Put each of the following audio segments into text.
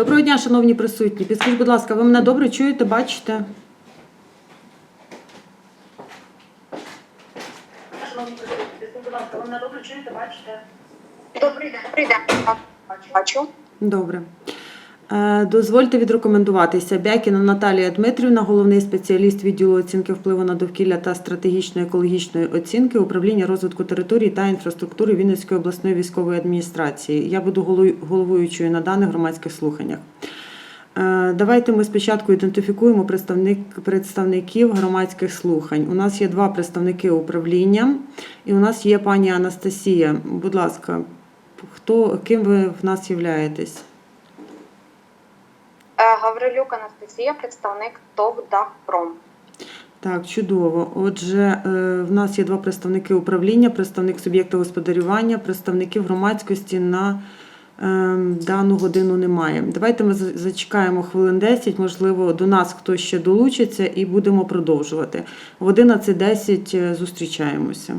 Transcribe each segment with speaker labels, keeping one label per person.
Speaker 1: Доброго дня, шановні присутні. Підскажіть, будь ласка, ви мене добре чуєте, бачите?
Speaker 2: Шановні присутні, скажіть, будь ласка, ви мене добре чуєте, бачите?
Speaker 3: Добрий день. Добрий день. Бачу.
Speaker 1: Добре. Е, Дозвольте відрекомендуватися. Бякіна Наталія Дмитрівна, головний спеціаліст відділу оцінки впливу на довкілля та стратегічної екологічної оцінки управління розвитку території та інфраструктури Вінницької обласної військової адміністрації. Я буду головуючою на даних громадських слуханнях. Е, Давайте ми спочатку ідентифікуємо представник, представників громадських слухань. У нас є два представники управління, і у нас є пані Анастасія. Будь ласка, хто ким ви в нас являєтесь?
Speaker 3: Гаврилюк Анастасія, представник ТОВ «Дахпром».
Speaker 1: Так, чудово. Отже, е, в нас є два представники управління, представник суб'єкта господарювання, представників громадськості на е, дану годину немає. Давайте ми зачекаємо хвилин 10, можливо, до нас хтось ще долучиться і будемо продовжувати. В 11.10 е, зустрічаємося.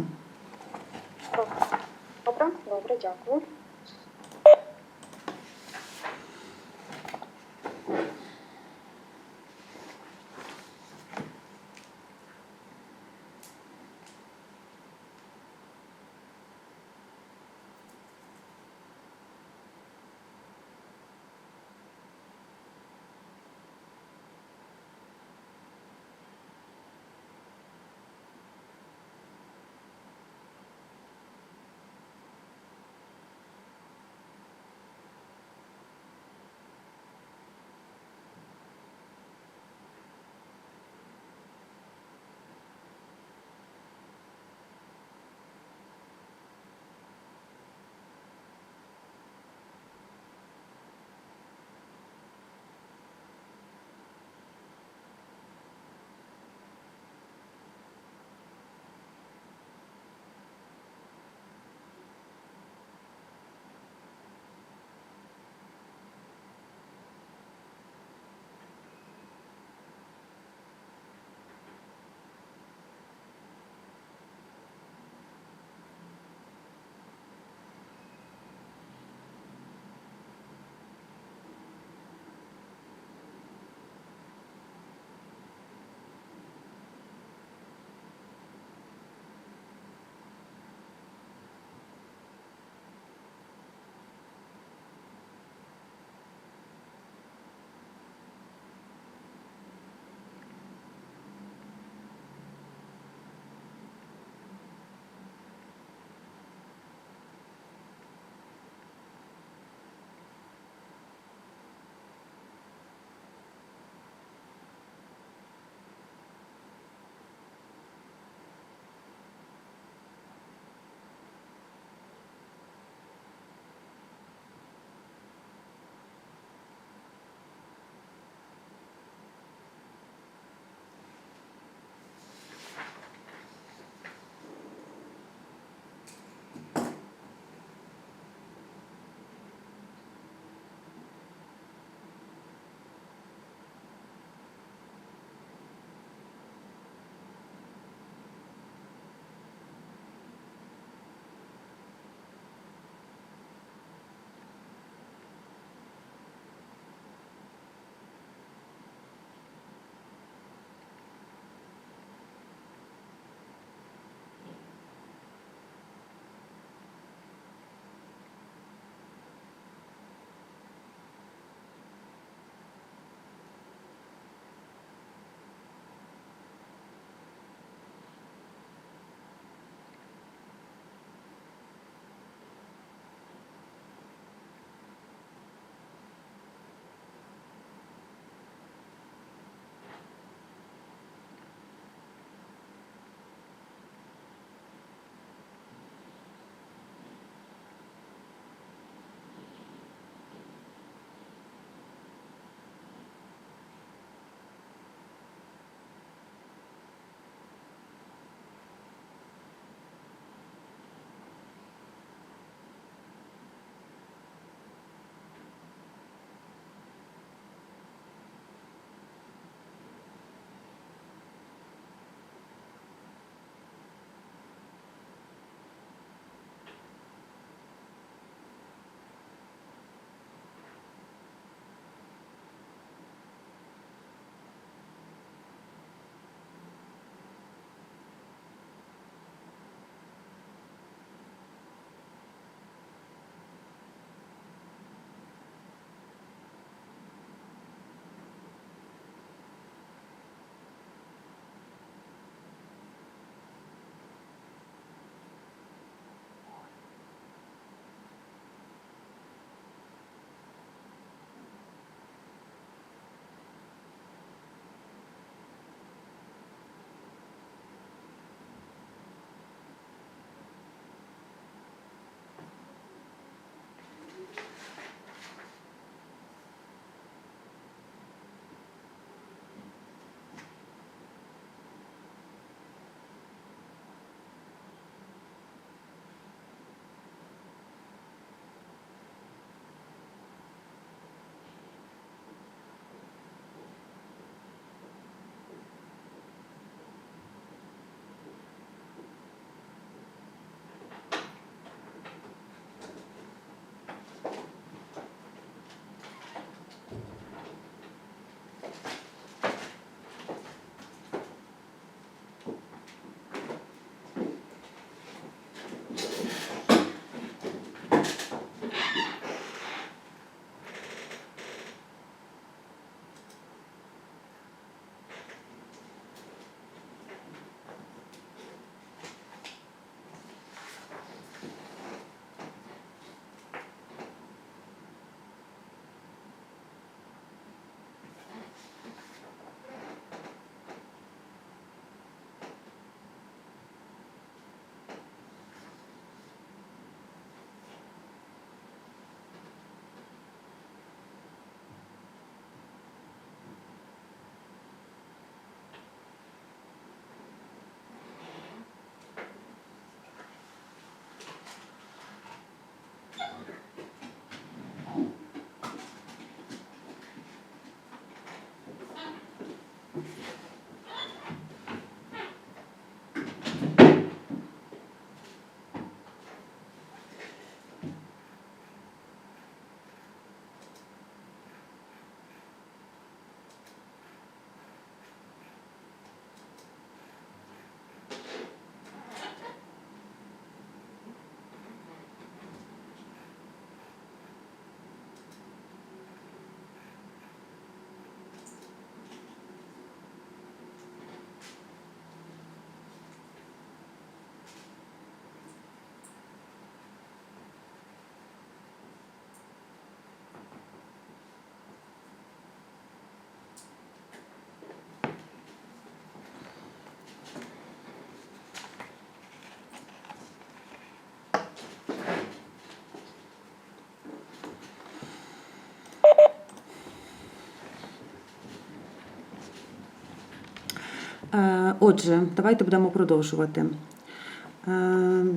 Speaker 1: Отже, давайте будемо продовжувати. Е,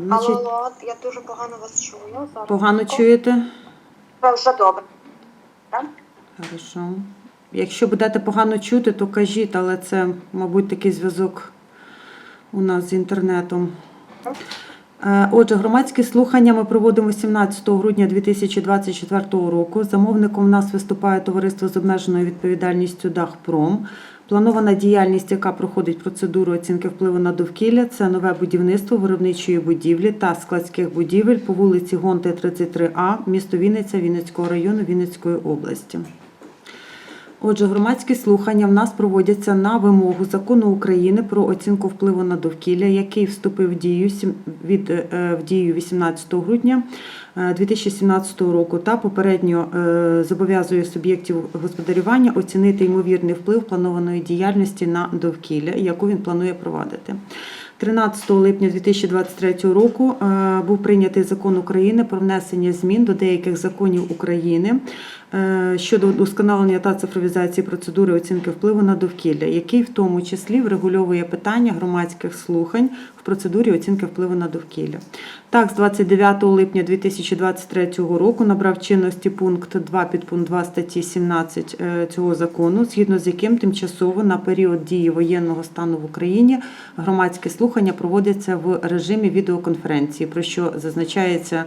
Speaker 1: Значить,
Speaker 3: Алло, я дуже погано вас чую. Зараз.
Speaker 1: погано чуєте?
Speaker 3: Вже добре. Так?
Speaker 1: Хорошо. Якщо будете погано чути, то кажіть, але це, мабуть, такий зв'язок у нас з інтернетом. Е, Отже, громадські слухання ми проводимо 17 грудня 2024 року. Замовником у нас виступає товариство з обмеженою відповідальністю Дахпром. Планована діяльність, яка проходить процедуру оцінки впливу на довкілля, це нове будівництво виробничої будівлі та складських будівель по вулиці Гонти 33А, місто Вінниця Вінницького району Вінницької області. Отже, громадські слухання в нас проводяться на вимогу закону України про оцінку впливу на довкілля, який вступив в дію від е, в дію 18 грудня 2017 року, та попередньо е, зобов'язує суб'єктів господарювання оцінити ймовірний вплив планованої діяльності на довкілля, яку він планує провадити. 13 липня 2023 року е, був прийнятий закон України про внесення змін до деяких законів України е, щодо удосконалення та цифровізації процедури оцінки впливу на довкілля, який в тому числі врегульовує питання громадських слухань в процедурі оцінки впливу на довкілля. Так, з 29 липня 2023 року набрав чинності пункт 2 підпункт 2 статті 17 е, цього закону, згідно з яким тимчасово на період дії воєнного стану в Україні громадські слухання проводяться в режимі відеоконференції, про що зазначається.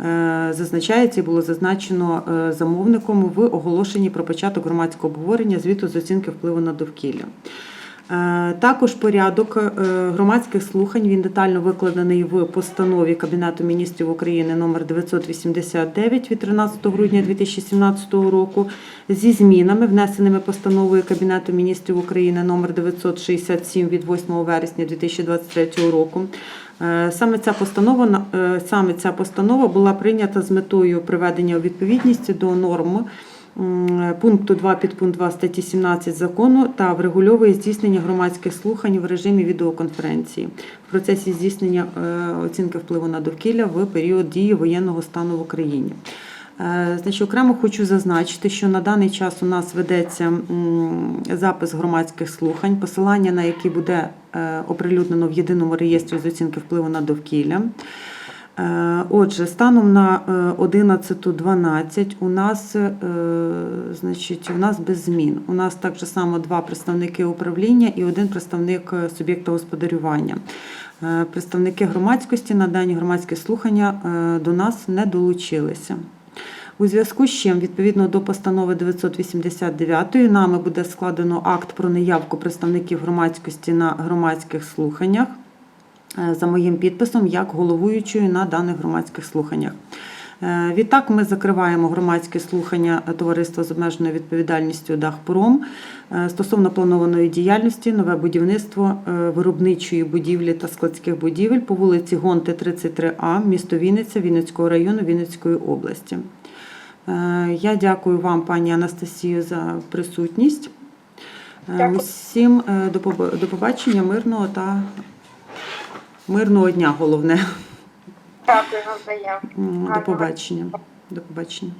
Speaker 1: е, Зазначається і було зазначено е, замовником в оголошенні про початок громадського обговорення звіту з оцінки впливу на довкілля. Е, Також порядок е, громадських слухань він детально викладений в постанові Кабінету міністрів України номер 989 від 13 грудня 2017 року зі змінами, внесеними постановою Кабінету міністрів України номер 967 від 8 вересня 2023 року. Е, Саме ця постанова саме ця постанова була прийнята з метою приведення у відповідність до норм м, пункту 2 підпункт 2 статті 17 закону та врегульовує здійснення громадських слухань в режимі відеоконференції в процесі здійснення е, оцінки впливу на довкілля в період дії воєнного стану в Україні. Е, Значить, окремо хочу зазначити, що на даний час у нас ведеться запис громадських слухань, посилання на які буде е, оприлюднено в єдиному реєстрі з оцінки впливу на довкілля. Е, Отже, станом на е, 11.12 у нас, е, значить, у нас без змін. У нас так само два представники управління і один представник е, суб'єкта господарювання. Е, Представники громадськості на дані громадські слухання е, до нас не долучилися. У зв'язку з чим, відповідно до постанови 989 нами буде складено акт про неявку представників громадськості на громадських слуханнях е, за моїм підписом як головуючою на даних громадських слуханнях. Е, Відтак ми закриваємо громадські слухання товариства з обмеженою відповідальністю Дахпром е, стосовно планованої діяльності, нове будівництво е, виробничої будівлі та складських будівель по вулиці Гонти 33А, місто Вінниця, Вінницького району Вінницької області. Е, Я дякую вам, пані Анастасію, за присутність. Е,
Speaker 3: Дякую.
Speaker 1: Усім е, до побачення, мирного та мирного дня, головне.
Speaker 3: Дякую, вам
Speaker 1: за До побачення. До побачення.